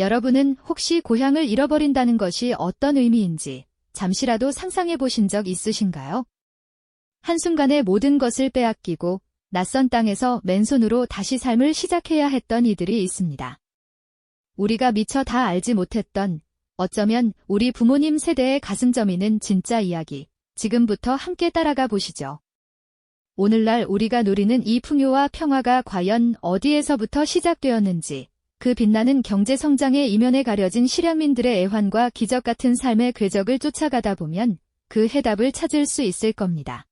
여러분은 혹시 고향을 잃어버린다는 것이 어떤 의미인지 잠시라도 상상해 보신 적 있으신가요? 한순간에 모든 것을 빼앗기고 낯선 땅에서 맨손으로 다시 삶을 시작해야 했던 이들이 있습니다. 우리가 미처 다 알지 못했던 어쩌면 우리 부모님 세대의 가슴 저미는 진짜 이야기. 지금부터 함께 따라가 보시죠. 오늘날 우리가 누리는 이 풍요와 평화가 과연 어디에서부터 시작되었는지, 그 빛나는 경제 성장의 이면에 가려진 실향민들의 애환과 기적 같은 삶의 궤적을 쫓아가다 보면 그 해답을 찾을 수 있을 겁니다.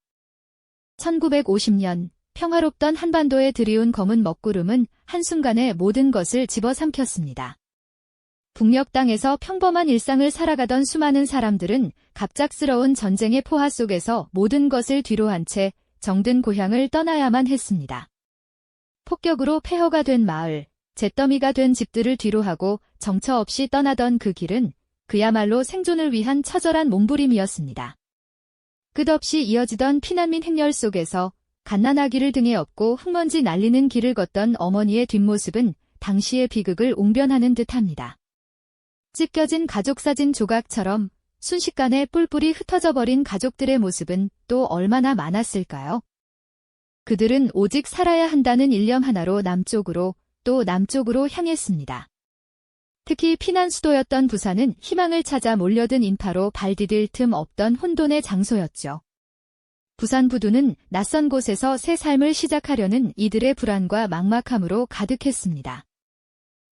1950년 평화롭던 한반도에 들이운 검은 먹구름은 한순간에 모든 것을 집어삼켰습니다. 북녘 땅에서 평범한 일상을 살아가던 수많은 사람들은 갑작스러운 전쟁의 포화 속에서 모든 것을 뒤로한 채 정든 고향을 떠나야만 했습니다. 폭격으로 폐허가 된 마을, 잿더미가 된 집들을 뒤로 하고 정처 없이 떠나던 그 길은 그야말로 생존을 위한 처절한 몸부림이었습니다. 끝없이 이어지던 피난민 행렬 속에서 갓난아기를 등에 업고 흙먼지 날리는 길을 걷던 어머니의 뒷모습은 당시의 비극을 웅변하는 듯합니다. 찢겨진 가족사진 조각처럼 순식간에 뿔뿔이 흩어져 버린 가족들의 모습은 또 얼마나 많았을까요? 그들은 오직 살아야 한다는 일념 하나로 남쪽으로 또 남쪽으로 향했습니다. 특히 피난 수도였던 부산은 희망을 찾아 몰려든 인파로 발 디딜 틈 없던 혼돈의 장소였죠. 부산 부두는 낯선 곳에서 새 삶을 시작하려는 이들의 불안과 막막함으로 가득했습니다.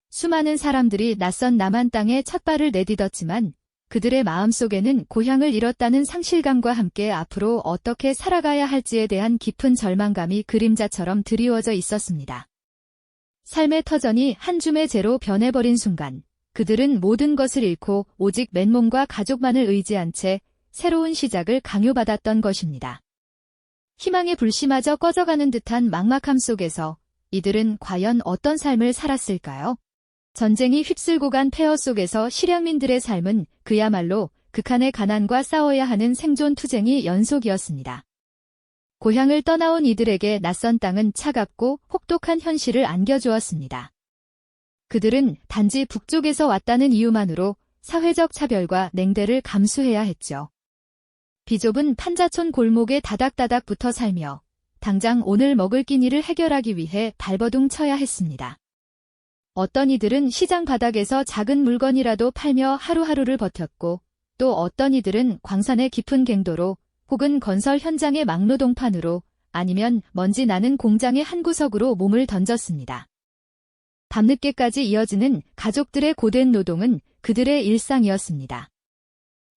수많은 사람들이 낯선 남한 땅에 첫 발을 내딛었지만 그들의 마음속에는 고향을 잃었다는 상실감과 함께 앞으로 어떻게 살아가야 할지에 대한 깊은 절망감이 그림자처럼 드리워져 있었습니다. 삶의 터전이 한 줌의 재로 변해버린 순간 그들은 모든 것을 잃고 오직 맨몸과 가족만을 의지한 채 새로운 시작을 강요받았던 것입니다. 희망의 불씨마저 꺼져가는 듯한 막막함 속에서 이들은 과연 어떤 삶을 살았을까요? 전쟁이 휩쓸고 간 폐허 속에서 실향민들의 삶은 그야말로 극한의 가난과 싸워야 하는 생존 투쟁이 연속이었습니다. 고향을 떠나온 이들에게 낯선 땅은 차갑고 혹독한 현실을 안겨주었습니다. 그들은 단지 북쪽에서 왔다는 이유만으로 사회적 차별과 냉대를 감수해야 했죠. 비좁은 판자촌 골목에 다닥다닥 붙어 살며 당장 오늘 먹을 끼니를 해결하기 위해 발버둥 쳐야 했습니다. 어떤 이들은 시장 바닥에서 작은 물건이라도 팔며 하루하루를 버텼고 또 어떤 이들은 광산의 깊은 갱도로 혹은 건설 현장의 막노동판으로 아니면 먼지 나는 공장의 한 구석으로 몸을 던졌습니다. 밤늦게까지 이어지는 가족들의 고된 노동은 그들의 일상이었습니다.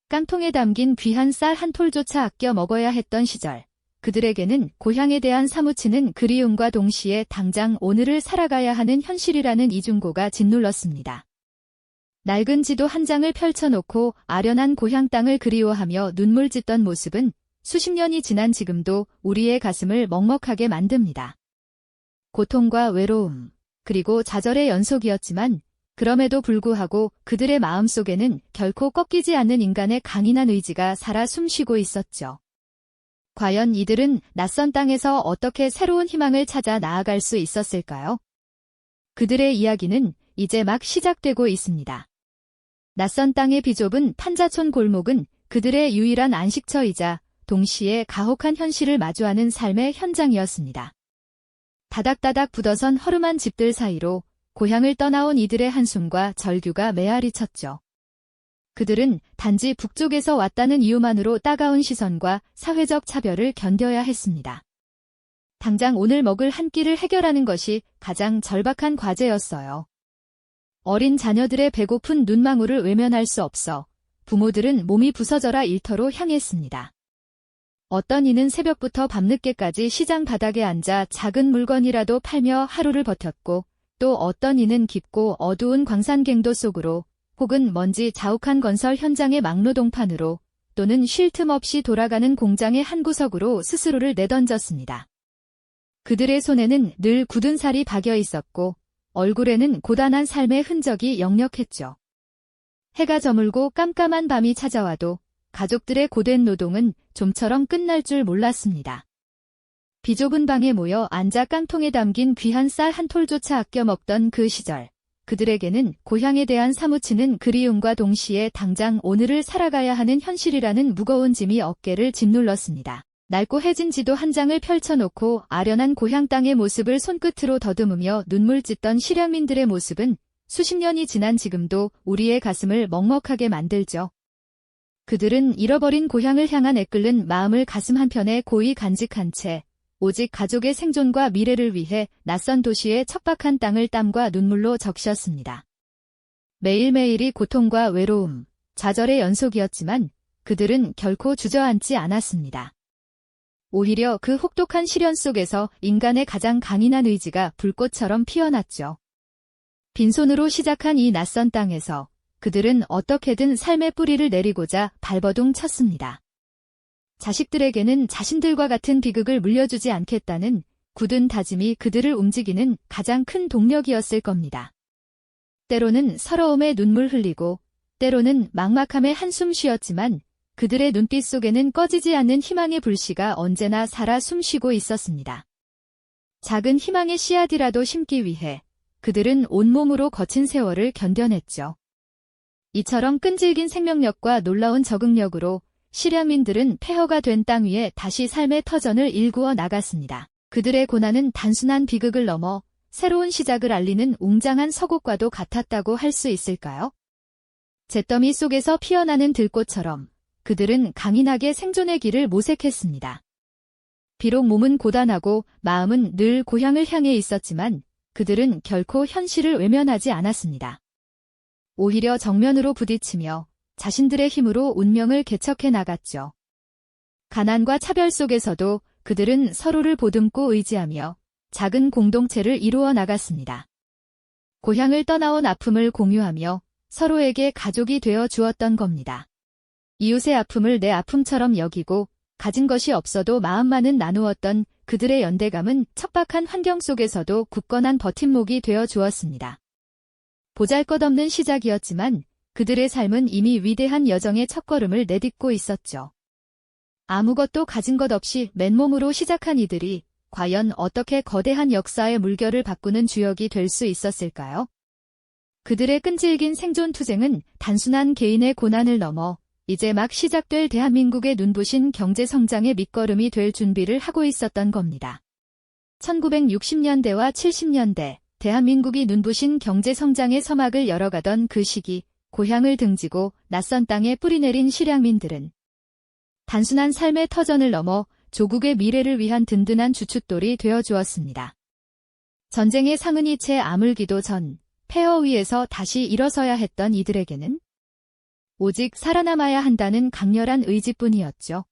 깡통에 담긴 귀한 쌀 한 톨조차 아껴 먹어야 했던 시절. 그들에게는 고향에 대한 사무치는 그리움과 동시에 당장 오늘을 살아가야 하는 현실이라는 이중고가 짓눌렀습니다. 낡은 지도 한 장을 펼쳐놓고 아련한 고향 땅을 그리워하며 눈물 짓던 모습은 수십 년이 지난 지금도 우리의 가슴을 먹먹하게 만듭니다. 고통과 외로움, 그리고 좌절의 연속이었지만 그럼에도 불구하고 그들의 마음 속에는 결코 꺾이지 않는 인간의 강인한 의지가 살아 숨쉬고 있었죠. 과연 이들은 낯선 땅에서 어떻게 새로운 희망을 찾아 나아갈 수 있었을까요? 그들의 이야기는 이제 막 시작되고 있습니다. 낯선 땅의 비좁은 판자촌 골목은 그들의 유일한 안식처이자 동시에 가혹한 현실을 마주하는 삶의 현장이었습니다. 다닥다닥 굳어선 허름한 집들 사이로 고향을 떠나온 이들의 한숨과 절규가 메아리 쳤죠. 그들은 단지 북쪽에서 왔다는 이유만으로 따가운 시선과 사회적 차별을 견뎌야 했습니다. 당장 오늘 먹을 한 끼를 해결하는 것이 가장 절박한 과제였어요. 어린 자녀들의 배고픈 눈망울을 외면할 수 없어 부모들은 몸이 부서져라 일터로 향했습니다. 어떤 이는 새벽부터 밤늦게까지 시장 바닥에 앉아 작은 물건이라도 팔며 하루를 버텼고 또 어떤 이는 깊고 어두운 광산갱도 속으로 혹은 먼지 자욱한 건설 현장의 막노동판으로 또는 쉴 틈 없이 돌아가는 공장의 한 구석으로 스스로를 내던졌습니다. 그들의 손에는 늘 굳은 살이 박여 있었고 얼굴에는 고단한 삶의 흔적이 역력했죠. 해가 저물고 깜깜한 밤이 찾아와도 가족들의 고된 노동은 좀처럼 끝날 줄 몰랐습니다. 비좁은 방에 모여 앉아 깡통에 담긴 귀한 쌀 한 톨조차 아껴 먹던 그 시절. 그들에게는 고향에 대한 사무치는 그리움과 동시에 당장 오늘을 살아가야 하는 현실이라는 무거운 짐이 어깨를 짓눌렀습니다. 낡고 해진 지도 한 장을 펼쳐놓고 아련한 고향 땅의 모습을 손끝으로 더듬으며 눈물 찢던 실향민들의 모습은 수십 년이 지난 지금도 우리의 가슴을 먹먹하게 만들죠. 그들은 잃어버린 고향을 향한 애끓는 마음을 가슴 한편에 고이 간직한 채 오직 가족의 생존과 미래를 위해 낯선 도시의 척박한 땅을 땀과 눈물로 적셨습니다. 매일매일이 고통과 외로움, 좌절의 연속이었지만 그들은 결코 주저앉지 않았습니다. 오히려 그 혹독한 시련 속에서 인간의 가장 강인한 의지가 불꽃처럼 피어났죠. 빈손으로 시작한 이 낯선 땅에서 그들은 어떻게든 삶의 뿌리를 내리고자 발버둥 쳤습니다. 자식들에게는 자신들과 같은 비극을 물려주지 않겠다는 굳은 다짐이 그들을 움직이는 가장 큰 동력이었을 겁니다. 때로는 서러움에 눈물 흘리고, 때로는 막막함에 한숨 쉬었지만 그들의 눈빛 속에는 꺼지지 않는 희망의 불씨가 언제나 살아 숨쉬고 있었습니다. 작은 희망의 씨앗이라도 심기 위해 그들은 온몸으로 거친 세월을 견뎌냈죠. 이처럼 끈질긴 생명력과 놀라운 적응력으로 시리아민들은 폐허가 된 땅 위에 다시 삶의 터전을 일구어 나갔습니다. 그들의 고난은 단순한 비극을 넘어 새로운 시작을 알리는 웅장한 서곡과도 같았다고 할 수 있을까요? 잿더미 속에서 피어나는 들꽃처럼 그들은 강인하게 생존의 길을 모색했습니다. 비록 몸은 고단하고 마음은 늘 고향을 향해 있었지만 그들은 결코 현실을 외면하지 않았습니다. 오히려 정면으로 부딪히며 자신들의 힘으로 운명을 개척해 나갔죠. 가난과 차별 속에서도 그들은 서로를 보듬고 의지하며 작은 공동체를 이루어 나갔습니다. 고향을 떠나온 아픔을 공유하며 서로에게 가족이 되어 주었던 겁니다. 이웃의 아픔을 내 아픔처럼 여기고 가진 것이 없어도 마음만은 나누었던 그들의 연대감은 척박한 환경 속에서도 굳건한 버팀목이 되어 주었습니다. 보잘것없는 시작이었지만 그들의 삶은 이미 위대한 여정의 첫걸음을 내딛고 있었죠. 아무것도 가진 것 없이 맨몸으로 시작한 이들이 과연 어떻게 거대한 역사의 물결을 바꾸는 주역이 될 수 있었을까요? 그들의 끈질긴 생존 투쟁은 단순한 개인의 고난을 넘어 이제 막 시작될 대한민국의 눈부신 경제 성장의 밑거름이 될 준비를 하고 있었던 겁니다. 1960년대와 70년대 대한민국이 눈부신 경제 성장의 서막을 열어가던 그 시기 고향을 등지고 낯선 땅에 뿌리내린 실향민들은 단순한 삶의 터전을 넘어 조국의 미래를 위한 든든한 주춧돌이 되어 주었습니다. 전쟁의 상흔이 채 아물기도 전 폐허 위에서 다시 일어서야 했던 이들에게는 오직 살아남아야 한다는 강렬한 의지뿐이었죠.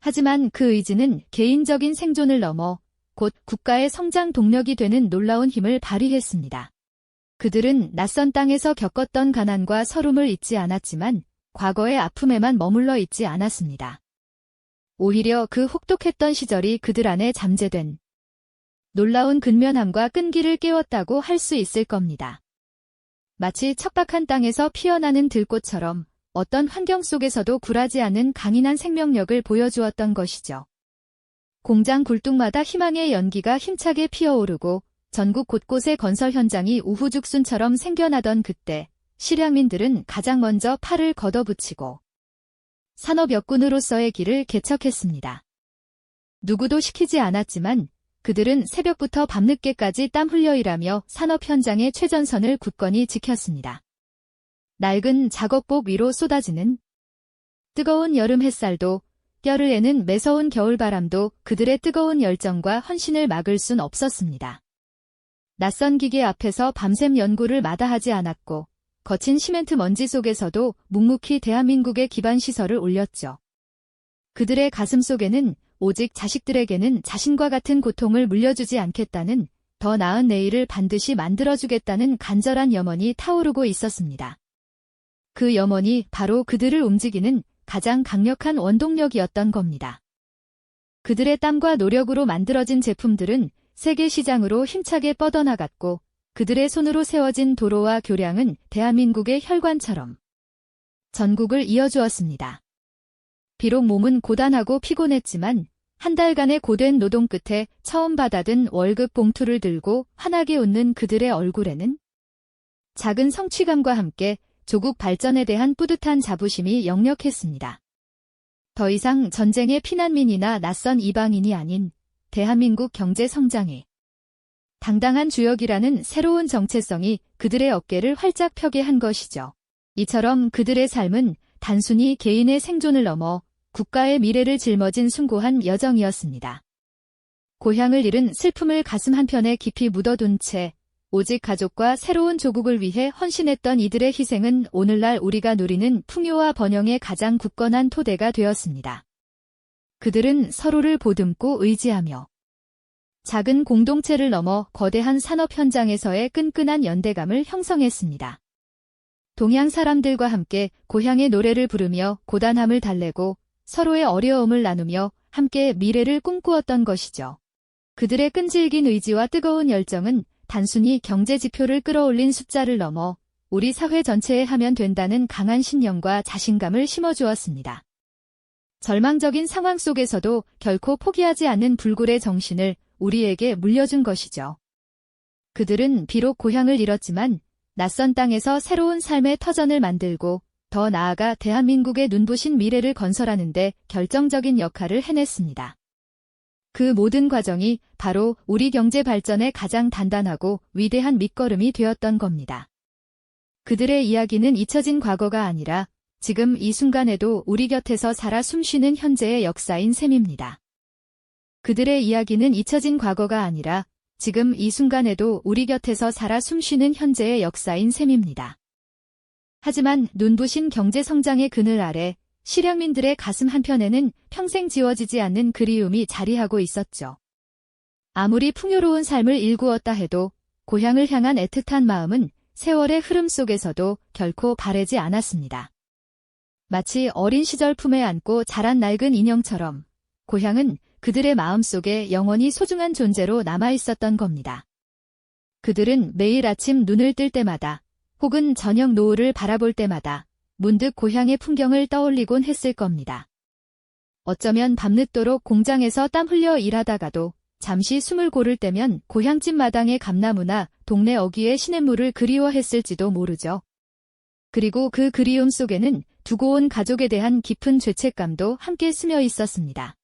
하지만 그 의지는 개인적인 생존을 넘어 곧 국가의 성장 동력이 되는 놀라운 힘을 발휘했습니다. 그들은 낯선 땅에서 겪었던 가난과 서름을 잊지 않았지만 과거의 아픔에만 머물러 있지 않았습니다. 오히려 그 혹독했던 시절이 그들 안에 잠재된 놀라운 근면함과 끈기를 깨웠다고 할 수 있을 겁니다. 마치 척박한 땅에서 피어나는 들꽃처럼 어떤 환경 속에서도 굴하지 않은 강인한 생명력을 보여주었던 것이죠. 공장 굴뚝마다 희망의 연기가 힘차게 피어오르고 전국 곳곳의 건설 현장이 우후죽순처럼 생겨나던 그때 실향민들은 가장 먼저 팔을 걷어붙이고 산업 역군으로서의 길을 개척했습니다. 누구도 시키지 않았지만 그들은 새벽부터 밤늦게까지 땀 흘려 일하며 산업 현장의 최전선을 굳건히 지켰습니다. 낡은 작업복 위로 쏟아지는 뜨거운 여름 햇살도 뼈를에는 매서운 겨울바람도 그들의 뜨거운 열정과 헌신을 막을 순 없었습니다. 낯선 기계 앞에서 밤샘 연구를 마다하지 않았고 거친 시멘트 먼지 속에서도 묵묵히 대한민국의 기반 시설을 올렸죠. 그들의 가슴 속에는 오직 자식들에게는 자신과 같은 고통을 물려주지 않겠다는 더 나은 내일을 반드시 만들어주겠다는 간절한 염원이 타오르고 있었습니다. 그 염원이 바로 그들을 움직이는 가장 강력한 원동력이었던 겁니다. 그들의 땀과 노력으로 만들어진 제품들은 세계 시장으로 힘차게 뻗어나갔고 그들의 손으로 세워진 도로와 교량은 대한민국의 혈관처럼 전국을 이어주었습니다. 비록 몸은 고단하고 피곤했지만 한 달간의 고된 노동 끝에 처음 받아든 월급 봉투를 들고 환하게 웃는 그들의 얼굴에는 작은 성취감과 함께 조국 발전에 대한 뿌듯한 자부심이 역력했습니다. 더 이상 전쟁의 피난민이나 낯선 이방인이 아닌 대한민국 경제 성장에 당당한 주역이라는 새로운 정체성이 그들의 어깨를 활짝 펴게 한 것이죠. 이처럼 그들의 삶은 단순히 개인의 생존을 넘어 국가의 미래를 짊어진 숭고한 여정이었습니다. 고향을 잃은 슬픔을 가슴 한편에 깊이 묻어둔 채 오직 가족과 새로운 조국을 위해 헌신했던 이들의 희생은 오늘날 우리가 누리는 풍요와 번영의 가장 굳건한 토대가 되었습니다. 그들은 서로를 보듬고 의지하며 작은 공동체를 넘어 거대한 산업 현장에서의 끈끈한 연대감을 형성했습니다. 동양 사람들과 함께 고향의 노래를 부르며 고단함을 달래고 서로의 어려움을 나누며 함께 미래를 꿈꾸었던 것이죠. 그들의 끈질긴 의지와 뜨거운 열정은 단순히 경제 지표를 끌어올린 숫자를 넘어 우리 사회 전체에 하면 된다는 강한 신념과 자신감을 심어주었습니다. 절망적인 상황 속에서도 결코 포기하지 않는 불굴의 정신을 우리에게 물려준 것이죠. 그들은 비록 고향을 잃었지만 낯선 땅에서 새로운 삶의 터전을 만들고 더 나아가 대한민국의 눈부신 미래를 건설하는데 결정적인 역할을 해냈습니다. 그 모든 과정이 바로 우리 경제 발전의 가장 단단하고 위대한 밑거름이 되었던 겁니다. 그들의 이야기는 잊혀진 과거가 아니라 지금 이 순간에도 우리 곁에서 살아 숨쉬는 현재의 역사인 셈입니다. 그들의 이야기는 잊혀진 과거가 아니라 지금 이 순간에도 우리 곁에서 살아 숨쉬는 현재의 역사인 셈입니다. 하지만 눈부신 경제 성장의 그늘 아래 실향민들의 가슴 한편에는 평생 지워지지 않는 그리움이 자리하고 있었죠. 아무리 풍요로운 삶을 일구었다 해도 고향을 향한 애틋한 마음은 세월의 흐름 속에서도 결코 바래지 않았습니다. 마치 어린 시절 품에 안고 자란 낡은 인형처럼 고향은 그들의 마음속에 영원히 소중한 존재로 남아 있었던 겁니다. 그들은 매일 아침 눈을 뜰 때마다 혹은 저녁 노을을 바라볼 때마다 문득 고향의 풍경을 떠올리곤 했을 겁니다. 어쩌면 밤늦도록 공장에서 땀 흘려 일하다가도 잠시 숨을 고를 때면 고향집 마당의 감나무나 동네 어귀의 시냇물을 그리워했을지도 모르죠. 그리고 그 그리움 속에는 두고 온 가족에 대한 깊은 죄책감도 함께 스며 있었습니다.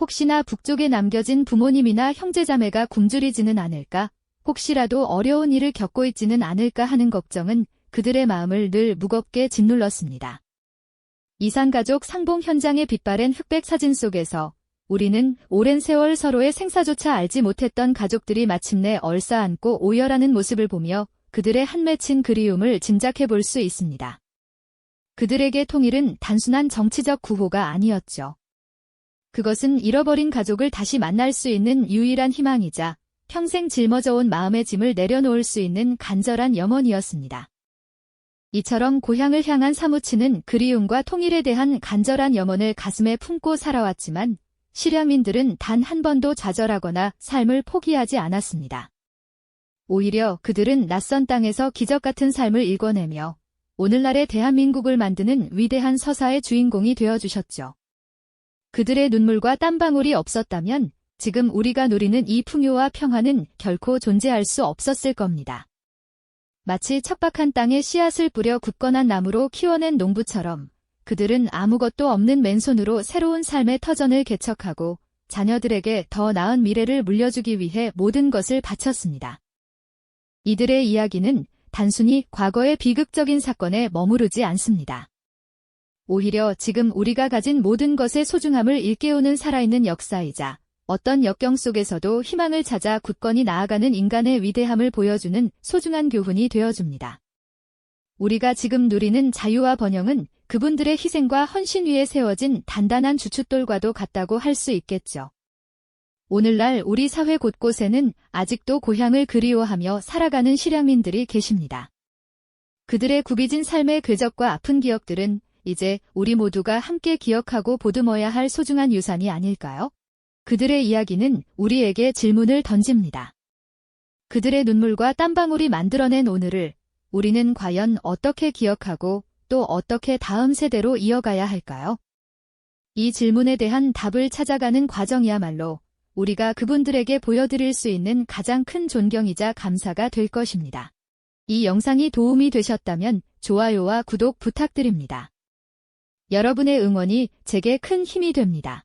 혹시나 북쪽에 남겨진 부모님이나 형제자매가 굶주리지는 않을까, 혹시라도 어려운 일을 겪고 있지는 않을까 하는 걱정은 그들의 마음을 늘 무겁게 짓눌렀습니다. 이산가족 상봉 현장에 빛바랜 흑백 사진 속에서 우리는 오랜 세월 서로의 생사조차 알지 못했던 가족들이 마침내 얼싸안고 오열하는 모습을 보며 그들의 한 맺힌 그리움을 짐작해 볼 수 있습니다. 그들에게 통일은 단순한 정치적 구호가 아니었죠. 그것은 잃어버린 가족을 다시 만날 수 있는 유일한 희망이자 평생 짊어져온 마음의 짐을 내려놓을 수 있는 간절한 염원이었습니다. 이처럼 고향을 향한 사무치는 그리움과 통일에 대한 간절한 염원을 가슴에 품고 살아왔지만 실향민들은 단 한 번도 좌절하거나 삶을 포기하지 않았습니다. 오히려 그들은 낯선 땅에서 기적 같은 삶을 일궈내며 오늘날의 대한민국을 만드는 위대한 서사의 주인공이 되어주셨죠. 그들의 눈물과 땀방울이 없었다면 지금 우리가 누리는 이 풍요와 평화는 결코 존재할 수 없었을 겁니다. 마치 척박한 땅에 씨앗을 뿌려 굳건한 나무로 키워낸 농부처럼 그들은 아무것도 없는 맨손으로 새로운 삶의 터전을 개척하고 자녀들에게 더 나은 미래를 물려주기 위해 모든 것을 바쳤습니다. 이들의 이야기는 단순히 과거의 비극적인 사건에 머무르지 않습니다. 오히려 지금 우리가 가진 모든 것의 소중함을 일깨우는 살아있는 역사이자 어떤 역경 속에서도 희망을 찾아 굳건히 나아가는 인간의 위대함을 보여주는 소중한 교훈이 되어줍니다. 우리가 지금 누리는 자유와 번영은 그분들의 희생과 헌신 위에 세워진 단단한 주춧돌과도 같다고 할 수 있겠죠. 오늘날 우리 사회 곳곳에는 아직도 고향을 그리워하며 살아가는 실향민들이 계십니다. 그들의 구비진 삶의 궤적과 아픈 기억들은 이제 우리 모두가 함께 기억하고 보듬어야 할 소중한 유산이 아닐까요? 그들의 이야기는 우리에게 질문을 던집니다. 그들의 눈물과 땀방울이 만들어낸 오늘을 우리는 과연 어떻게 기억하고 또 어떻게 다음 세대로 이어가야 할까요? 이 질문에 대한 답을 찾아가는 과정이야말로 우리가 그분들에게 보여드릴 수 있는 가장 큰 존경이자 감사가 될 것입니다. 이 영상이 도움이 되셨다면 좋아요와 구독 부탁드립니다. 여러분의 응원이 제게 큰 힘이 됩니다.